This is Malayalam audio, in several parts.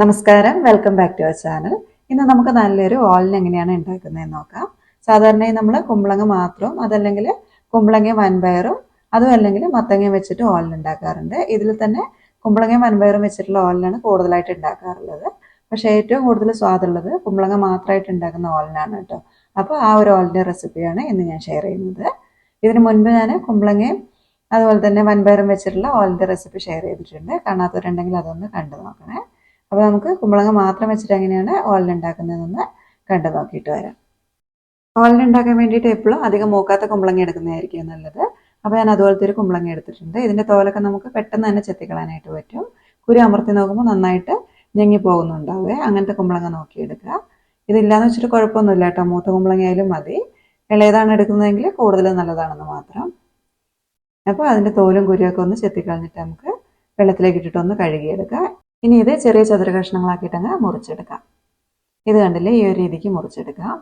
നമസ്കാരം. Welcome back to our channel ഇന്ന് നമുക്ക് നല്ലൊരു ഓലൻ എങ്ങനെയാണ് ഉണ്ടാക്കുന്നതെന്ന് നോക്കാം. സാധാരണയായി നമ്മൾ കുമ്പളങ്ങ മാത്രവും അതല്ലെങ്കിൽ കുമ്പളങ്ങ വൻപയറും അതും അല്ലെങ്കിൽ മത്തങ്ങയും വെച്ചിട്ട് ഓലൻ ഉണ്ടാക്കാറുണ്ട്. ഇതിൽ തന്നെ കുമ്പളങ്ങയും വൻപയറും വെച്ചിട്ടുള്ള ഓലിനാണ് കൂടുതലായിട്ട് ഉണ്ടാക്കാറുള്ളത്. പക്ഷേ ഏറ്റവും കൂടുതൽ സ്വാദുള്ളത് കുമ്പളങ്ങ മാത്രമായിട്ട് ഉണ്ടാക്കുന്ന ഓലിനാണ് കേട്ടോ. അപ്പോൾ ആ ഒരു ഓലിന്റെ റെസിപ്പിയാണ് ഇന്ന് ഞാൻ ഷെയർ ചെയ്യുന്നത്. ഇതിന് മുൻപ് ഞാൻ കുമ്പളങ്ങയും അതുപോലെ തന്നെ വൻപയറും വെച്ചിട്ടുള്ള ഓലിന്റെ റെസിപ്പി ഷെയർ ചെയ്തിട്ടുണ്ട്. കാണാത്തവരുണ്ടെങ്കിൽ അതൊന്ന് കണ്ടു നോക്കണേ. അപ്പോൾ നമുക്ക് കുമ്പളങ്ങ മാത്രം വെച്ചിട്ട് എങ്ങനെയാണ് ഓലൻ ഉണ്ടാക്കുന്നതെന്ന് കണ്ടു നോക്കിയിട്ട് വരാം. ഓലൻ ഉണ്ടാക്കാൻ വേണ്ടിയിട്ട് എപ്പോഴും അധികം മൂക്കാത്ത കുമ്പളങ്ങ എടുക്കുന്നതായിരിക്കും നല്ലത്. അപ്പോൾ ഞാൻ അതുപോലത്തെ ഒരു കുമ്പളങ്ങ എടുത്തിട്ടുണ്ട്. ഇതിന്റെ തോലൊക്കെ നമുക്ക് പെട്ടെന്ന് തന്നെ ചെത്തിക്കളാനായിട്ട് പറ്റും. കുരു അമർത്തി നോക്കുമ്പോൾ നന്നായിട്ട് ഞെങ്ങി പോകുന്നുണ്ടാവുക. അങ്ങനത്തെ കുമ്പളങ്ങ നോക്കിയെടുക്കുക ഇതില്ലാന്ന് വെച്ചിട്ട് കുഴപ്പമൊന്നുമില്ല കേട്ടോ. മൂത്ത കുമ്പളങ്ങയായാലും മതി. ഇളയതാണ് എടുക്കുന്നതെങ്കിൽ കൂടുതൽ നല്ലതാണെന്ന് മാത്രം. അപ്പോൾ അതിന്റെ തോലും കുരുവൊക്കെ ഒന്ന് ചെത്തിക്കളഞ്ഞിട്ട് നമുക്ക് വെള്ളത്തിലേക്ക് ഇട്ടിട്ടൊന്ന് കഴുകിയെടുക്കുക ഇനി ഇത് ചെറിയ ചതുര കഷ്ണങ്ങളാക്കിയിട്ടങ്ങ് മുറിച്ചെടുക്കാം. ഇത് കണ്ടില്ലേ? ഈ ഒരു രീതിക്ക് മുറിച്ചെടുക്കാം.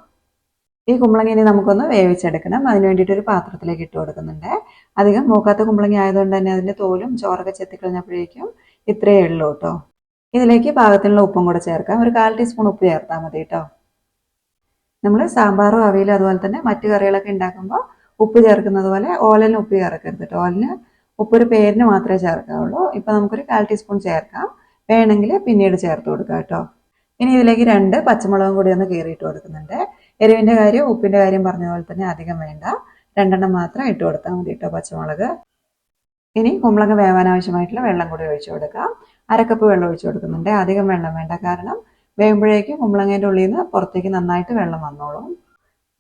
ഈ കുമ്പളങ്ങ ഇനി നമുക്കൊന്ന് വേവിച്ചെടുക്കണം. അതിന് വേണ്ടിയിട്ട് ഒരു പാത്രത്തിലേക്ക് ഇട്ട് കൊടുക്കുന്നുണ്ട്. അധികം മൂക്കാത്ത കുമ്പളങ്ങ ആയതുകൊണ്ട് തന്നെ അതിന്റെ തോലും ചോറൊക്കെ ചെത്തിക്കളഞ്ഞപ്പോഴേക്കും ഇത്രയേ ഉള്ളൂ കേട്ടോ. ഇതിലേക്ക് പാകത്തിനുള്ള ഉപ്പും കൂടെ ചേർക്കാം. ഒരു കാൽ ടീസ്പൂൺ ഉപ്പ് ചേർത്താൽ മതി കേട്ടോ. നമ്മൾ സാമ്പാറും അവിയലും അതുപോലെ തന്നെ മറ്റു കറികളൊക്കെ ഉണ്ടാക്കുമ്പോൾ ഉപ്പ് ചേർക്കുന്നത് പോലെ ഓലന് ഉപ്പ് ചേർക്കരുത് കേട്ടോ. ഓലിന് ഉപ്പ് ഒരു പേരിന് മാത്രമേ ചേർക്കാവുള്ളൂ. ഇപ്പം നമുക്കൊരു കാൽ ടീസ്പൂൺ ചേർക്കാം. വേണമെങ്കിൽ പിന്നീട് ചേർത്ത് കൊടുക്കാം കേട്ടോ. ഇനി ഇതിലേക്ക് രണ്ട് പച്ചമുളകും കൂടി ഒന്ന് കീറിയിട്ട് കൊടുക്കുന്നുണ്ട്. എരിവിന്റെ കാര്യം ഉപ്പിന്റെ കാര്യം പറഞ്ഞ പോലെ തന്നെ അധികം വേണ്ട. രണ്ടെണ്ണം മാത്രം ഇട്ട് കൊടുത്താൽ മതി കേട്ടോ പച്ചമുളക്. ഇനി കുമ്പളങ്ങ വേവാൻ ആവശ്യമായിട്ടുള്ള വെള്ളം കൂടി ഒഴിച്ചു കൊടുക്കാം. അരക്കപ്പ് വെള്ളം ഒഴിച്ചു കൊടുക്കുന്നുണ്ട്. അധികം വെള്ളം വേണ്ട. കാരണം വേകുമ്പോഴേക്കും കുമ്പളങ്ങേന്റെ ഉള്ളിൽ നിന്ന് പുറത്തേക്ക് നന്നായിട്ട് വെള്ളം വന്നോളും.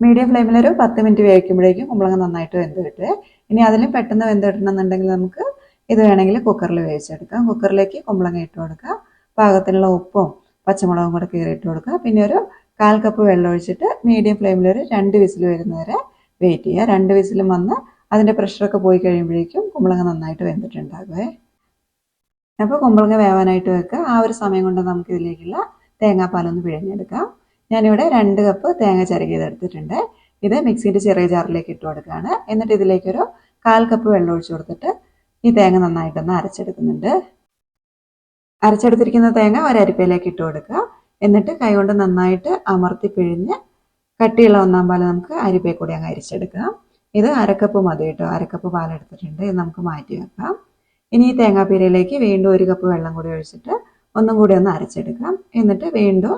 മീഡിയം ഫ്ലെയിമിൽ ഒരു പത്ത് മിനിറ്റ് വേവിക്കുമ്പോഴേക്കും കുമ്പളങ്ങ നന്നായിട്ട് വെന്ത് കിട്ടുക ഇനി അതിലും പെട്ടെന്ന് വെന്ത് കിട്ടണമെന്നുണ്ടെങ്കിൽ നമുക്ക് ഇത് വേണമെങ്കിൽ കുക്കറിൽ വേവിച്ചെടുക്കാം. കുക്കറിലേക്ക് കുമ്പളങ്ങ ഇട്ട് കൊടുക്കുക. പാകത്തിനുള്ള ഉപ്പും പച്ചമുളകും കൂടെ കീറി ഇട്ട് കൊടുക്കുക. പിന്നെ ഒരു കാൽ കപ്പ് വെള്ളം ഒഴിച്ചിട്ട് മീഡിയം ഫ്ലെയിമിൽ ഒരു രണ്ട് വിസിൽ വരുന്നവരെ വെയിറ്റ് ചെയ്യുക. രണ്ട് വിസിലും വന്ന് അതിന്റെ പ്രഷറൊക്കെ പോയി കഴിയുമ്പോഴേക്കും കുമ്പളങ്ങ നന്നായിട്ട് വെന്തിട്ടുണ്ടാകുമേ അപ്പോൾ കുമ്പളങ്ങ വേവാനായിട്ട് വെക്കുക. ആ ഒരു സമയം കൊണ്ട് നമുക്ക് ഇതിലേക്കുള്ള തേങ്ങാപ്പാലൊന്ന് പിഴിഞ്ഞെടുക്കാം. ഞാനിവിടെ രണ്ട് കപ്പ് തേങ്ങ ചിരകിയതെടുത്തിട്ടുണ്ട്. ഇത് മിക്സിന്റെ ചെറിയ ജാറിലേക്ക് ഇട്ട് കൊടുക്കുകയാണ്. എന്നിട്ട് ഇതിലേക്കൊരു കാൽ കപ്പ് വെള്ളം ഒഴിച്ചു കൊടുത്തിട്ട് ഈ തേങ്ങ നന്നായിട്ടൊന്ന് അരച്ചെടുക്കുന്നുണ്ട്. അരച്ചെടുത്തിരിക്കുന്ന തേങ്ങ ഒരരിപ്പയിലേക്ക് ഇട്ട് കൊടുക്കുക. എന്നിട്ട് കൈകൊണ്ട് നന്നായിട്ട് അമർത്തി പിഴിഞ്ഞ് കട്ടിയുള്ള ഒന്നാം പാൽ നമുക്ക് അരിപ്പയിൽ കൂടി അങ്ങ് അരിച്ചെടുക്കാം. ഇത് അരക്കപ്പ് മതി കേട്ടോ. അരക്കപ്പ് പാലെടുത്തിട്ടുണ്ട് ഇത് നമുക്ക് മാറ്റി വെക്കാം. ഇനി ഈ തേങ്ങാപ്പീരയിലേക്ക് വീണ്ടും ഒരു കപ്പ് വെള്ളം കൂടി ഒഴിച്ചിട്ട് ഒന്നും കൂടി ഒന്ന് അരച്ചെടുക്കാം. എന്നിട്ട് വീണ്ടും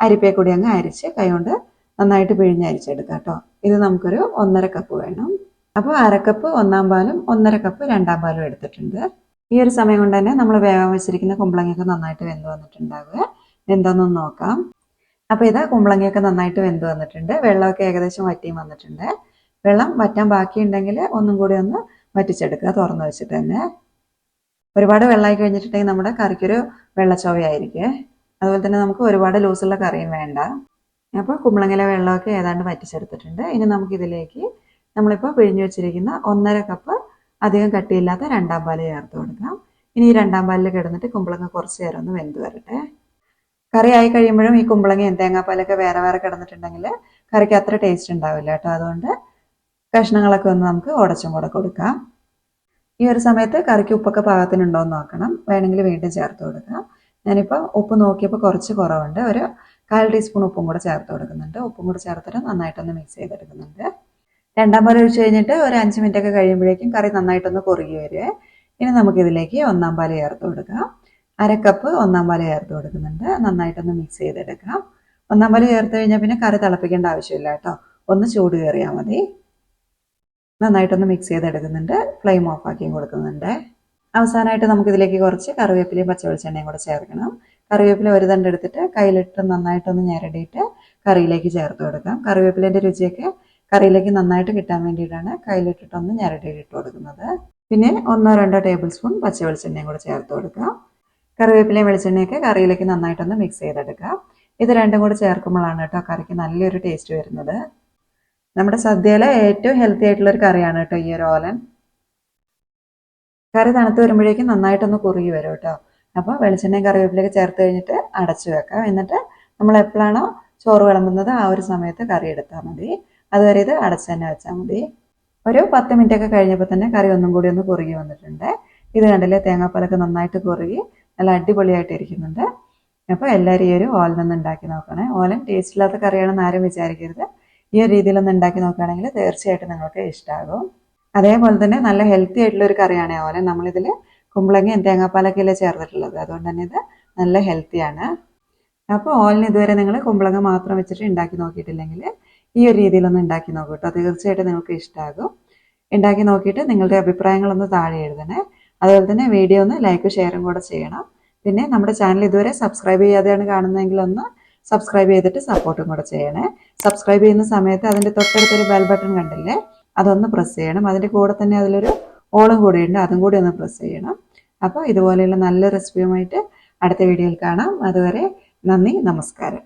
അരിപ്പയിൽ കൂടി അങ്ങ് അരിച്ച് കൈകൊണ്ട് നന്നായിട്ട് പിഴിഞ്ഞ് അരിച്ചെടുക്കാം കേട്ടോ. ഇത് നമുക്കൊരു ഒന്നര കപ്പ് വേണം. അപ്പോൾ അരക്കപ്പ് ഒന്നാം പാലും ഒന്നര കപ്പ് രണ്ടാം പാലും എടുത്തിട്ടുണ്ട്. ഈ ഒരു സമയം കൊണ്ട് തന്നെ നമ്മൾ വേവാൻ വെച്ചിരിക്കുന്ന കുമ്പളങ്ങയൊക്കെ നന്നായിട്ട് വെന്ത് വന്നിട്ടുണ്ടാവുക. എന്താണെന്ന് നോക്കാം. അപ്പോൾ ഇതാ കുമ്പളങ്ങയൊക്കെ നന്നായിട്ട് വെന്ത് വന്നിട്ടുണ്ട്. വെള്ളമൊക്കെ ഏകദേശം വറ്റിയും വന്നിട്ടുണ്ട്. വെള്ളം വറ്റാൻ ബാക്കിയുണ്ടെങ്കിൽ ഒന്നും കൂടി ഒന്ന് വറ്റിച്ചെടുക്കുക തുറന്നു വെച്ചിട്ട് തന്നെ. ഒരുപാട് വെള്ളമായി കഴിഞ്ഞിട്ടുണ്ടെങ്കിൽ നമ്മുടെ കറിക്കൊരു വെള്ളച്ചോവയായിരിക്കും. അതുപോലെ തന്നെ നമുക്ക് ഒരുപാട് ലൂസുള്ള കറിയും വേണ്ട. അപ്പോൾ കുമ്പളങ്ങയിലെ വെള്ളമൊക്കെ ഏതാണ്ട് വറ്റിച്ചെടുത്തിട്ടുണ്ട്. ഇനി നമുക്കിതിലേക്ക് നമ്മളിപ്പോൾ പിഴിഞ്ഞു വെച്ചിരിക്കുന്ന ഒന്നര കപ്പ് അധികം കട്ടിയില്ലാത്ത രണ്ടാം പാൽ ചേർത്ത് കൊടുക്കാം ഇനി ഈ രണ്ടാം പാലിൽ കിടന്നിട്ട് കുമ്പളങ്ങ കുറച്ച് നേരം ഒന്ന് വെന്ത് വരട്ടെ. കറി ആയി കഴിയുമ്പോഴും ഈ കുമ്പളങ്ങയും തേങ്ങാപ്പാലൊക്കെ വേറെ വേറെ കിടന്നിട്ടുണ്ടെങ്കിൽ കറിക്ക് അത്ര ടേസ്റ്റ് ഉണ്ടാവില്ല കേട്ടോ. അതുകൊണ്ട് കഷ്ണങ്ങളൊക്കെ ഒന്ന് നമുക്ക് ഉടച്ചും കൂടെ കൊടുക്കാം. ഈ ഒരു സമയത്ത് കറിക്ക് ഉപ്പൊക്കെ പാകത്തിനുണ്ടോ എന്ന് നോക്കണം. വേണമെങ്കിൽ വീണ്ടും ചേർത്ത് കൊടുക്കാം. ഞാനിപ്പോൾ ഉപ്പ് നോക്കിയപ്പോൾ കുറച്ച് കുറവുണ്ട്. ഒരു കാൽ ടീസ്പൂൺ ഉപ്പും കൂടെ ചേർത്ത് കൊടുക്കുന്നുണ്ട്. ഉപ്പും കൂടെ ചേർത്തിട്ട് നന്നായിട്ടൊന്ന് മിക്സ് ചെയ്തെടുക്കുന്നുണ്ട്. രണ്ടാം പാൽ ഒഴിച്ച് കഴിഞ്ഞിട്ട് ഒരു അഞ്ച് മിനിറ്റ് ഒക്കെ കഴിയുമ്പോഴേക്കും കറി നന്നായിട്ടൊന്ന് കുറുകി വരുവേ ഇനി നമുക്കിതിലേക്ക് ഒന്നാം പാൽ ചേർത്ത് കൊടുക്കാം. അരക്കപ്പ് ഒന്നാം പാൽ ചേർത്ത് കൊടുക്കുന്നുണ്ട്. നന്നായിട്ടൊന്ന് മിക്സ് ചെയ്തെടുക്കാം. ഒന്നാം പാൽ ചേർത്ത് കഴിഞ്ഞാൽ പിന്നെ കറി തിളപ്പിക്കേണ്ട ആവശ്യമില്ല കേട്ടോ. ഒന്ന് ചൂട് കയറിയാൽ മതി. നന്നായിട്ടൊന്ന് മിക്സ് ചെയ്തെടുക്കുന്നുണ്ട്. ഫ്ലെയിം ഓഫ് ആക്കിയും കൊടുക്കുന്നുണ്ട്. അവസാനമായിട്ട് നമുക്കിതിലേക്ക് കുറച്ച് കറിവേപ്പിലയും പച്ചവെളിച്ചെണ്ണയും കൂടെ ചേർക്കണം. കറിവേപ്പില ഒരു തണ്ട് എടുത്തിട്ട് കയ്യിലിട്ട് നന്നായിട്ടൊന്ന് ഞെരടിയിട്ട് കറിയിലേക്ക് ചേർത്ത് കൊടുക്കാം. കറിവേപ്പിലേന്റെ രുചിയൊക്കെ കറിയിലേക്ക് നന്നായിട്ട് കിട്ടാൻ വേണ്ടിയിട്ടാണ് കയ്യിലിട്ടിട്ടൊന്ന് ഞെരടിയിട്ട് കൊടുക്കുന്നത്. പിന്നെ ഒന്നോ രണ്ടോ ടേബിൾ സ്പൂൺ പച്ച വെളിച്ചെണ്ണയും കൂടെ ചേർത്ത് കൊടുക്കുക. കറിവേപ്പിലയും വെളിച്ചെണ്ണയൊക്കെ കറിയിലേക്ക് നന്നായിട്ടൊന്ന് മിക്സ് ചെയ്തെടുക്കുക. ഇത് രണ്ടും കൂടെ ചേർക്കുമ്പോഴാണ് കേട്ടോ കറിക്ക് നല്ലൊരു ടേസ്റ്റ് വരുന്നത്. നമ്മുടെ സദ്യയിലെ ഏറ്റവും ഹെൽത്തി ആയിട്ടുള്ള ഒരു കറിയാണ് കേട്ടോ ഈ ഒരു ഓലൻ. കറി തണുത്ത് വരുമ്പോഴേക്കും നന്നായിട്ടൊന്ന് കുറുകി വരും കേട്ടോ. അപ്പോൾ വെളിച്ചെണ്ണയും കറിവേപ്പിലൊക്കെ ചേർത്ത് കഴിഞ്ഞിട്ട് അടച്ചു വെക്കാം. എന്നിട്ട് നമ്മൾ എപ്പോഴാണോ ചോറ് വിളമ്പുന്നത് ആ ഒരു സമയത്ത് കറി എടുത്താൽ മതി. അതുവരെ ഇത് അടച്ച് തന്നെ വെച്ചാൽ മതി. ഒരു പത്ത് മിനിറ്റ് ഒക്കെ കഴിഞ്ഞപ്പോൾ തന്നെ കറി ഒന്നും കൂടി ഒന്ന് കുറുകി വന്നിട്ടുണ്ട്. ഇത് കണ്ടില്ലേ തേങ്ങാപ്പാലൊക്കെ നന്നായിട്ട് കുറുകി നല്ല അടിപൊളിയായിട്ട് ഇരിക്കുന്നുണ്ട്. അപ്പോൾ എല്ലാവരും ഈ ഒരു ഓലൻ ഒന്ന് ഉണ്ടാക്കി നോക്കണേ. ഓലൻ ടേസ്റ്റ് ഇല്ലാത്ത കറിയാണെന്ന് ആരും വിചാരിക്കരുത്. ഈ ഒരു രീതിയിലൊന്ന് ഉണ്ടാക്കി നോക്കുകയാണെങ്കിൽ തീർച്ചയായിട്ടും നിങ്ങൾക്ക് ഇഷ്ടമാകും അതേപോലെ തന്നെ നല്ല ഹെൽത്തി ആയിട്ടുള്ള ഒരു കറിയാണ് ഓലൻ. നമ്മളിതിൽ കുമ്പളങ്ങയും തേങ്ങാപ്പാലൊക്കെ അല്ലേ ചേർത്തിട്ടുള്ളത് അതുകൊണ്ട് തന്നെ ഇത് നല്ല ഹെൽത്തിയാണ് അപ്പോൾ ഓലിന് ഇതുവരെ നിങ്ങൾ കുമ്പളങ്ങ മാത്രം വെച്ചിട്ട് ഉണ്ടാക്കി നോക്കിയിട്ടില്ലെങ്കിൽ ഈ ഒരു രീതിയിലൊന്ന് ഉണ്ടാക്കി നോക്കൂ കേട്ടോ. തീർച്ചയായിട്ടും നിങ്ങൾക്ക് ഇഷ്ടമാകും ഉണ്ടാക്കി നോക്കിയിട്ട് നിങ്ങളുടെ അഭിപ്രായങ്ങളൊന്ന് താഴെ എഴുതണേ. അതുപോലെ തന്നെ വീഡിയോ ഒന്ന് ലൈക്ക് ഷെയറും കൂടെ ചെയ്യണം. പിന്നെ നമ്മുടെ ചാനൽ ഇതുവരെ സബ്സ്ക്രൈബ് ചെയ്യാതെയാണ് കാണുന്നതെങ്കിൽ ഒന്ന് സബ്സ്ക്രൈബ് ചെയ്തിട്ട് സപ്പോർട്ടും കൂടെ ചെയ്യണേ. സബ്സ്ക്രൈബ് ചെയ്യുന്ന സമയത്ത് അതിന്റെ തൊട്ടടുത്തൊരു ബെൽ ബട്ടൺ കണ്ടില്ലേ? അതൊന്ന് പ്രസ് ചെയ്യണം. അതിന്റെ കൂടെ തന്നെ അതിലൊരു ഓളും കൂടെ ഉണ്ട്. അതും കൂടി ഒന്ന് പ്രസ് ചെയ്യണം. അപ്പോൾ ഇതുപോലെയുള്ള നല്ല റെസിപ്പിയുമായിട്ട് അടുത്ത വീഡിയോയിൽ കാണാം. അതുവരെ നന്ദി നമസ്കാരം.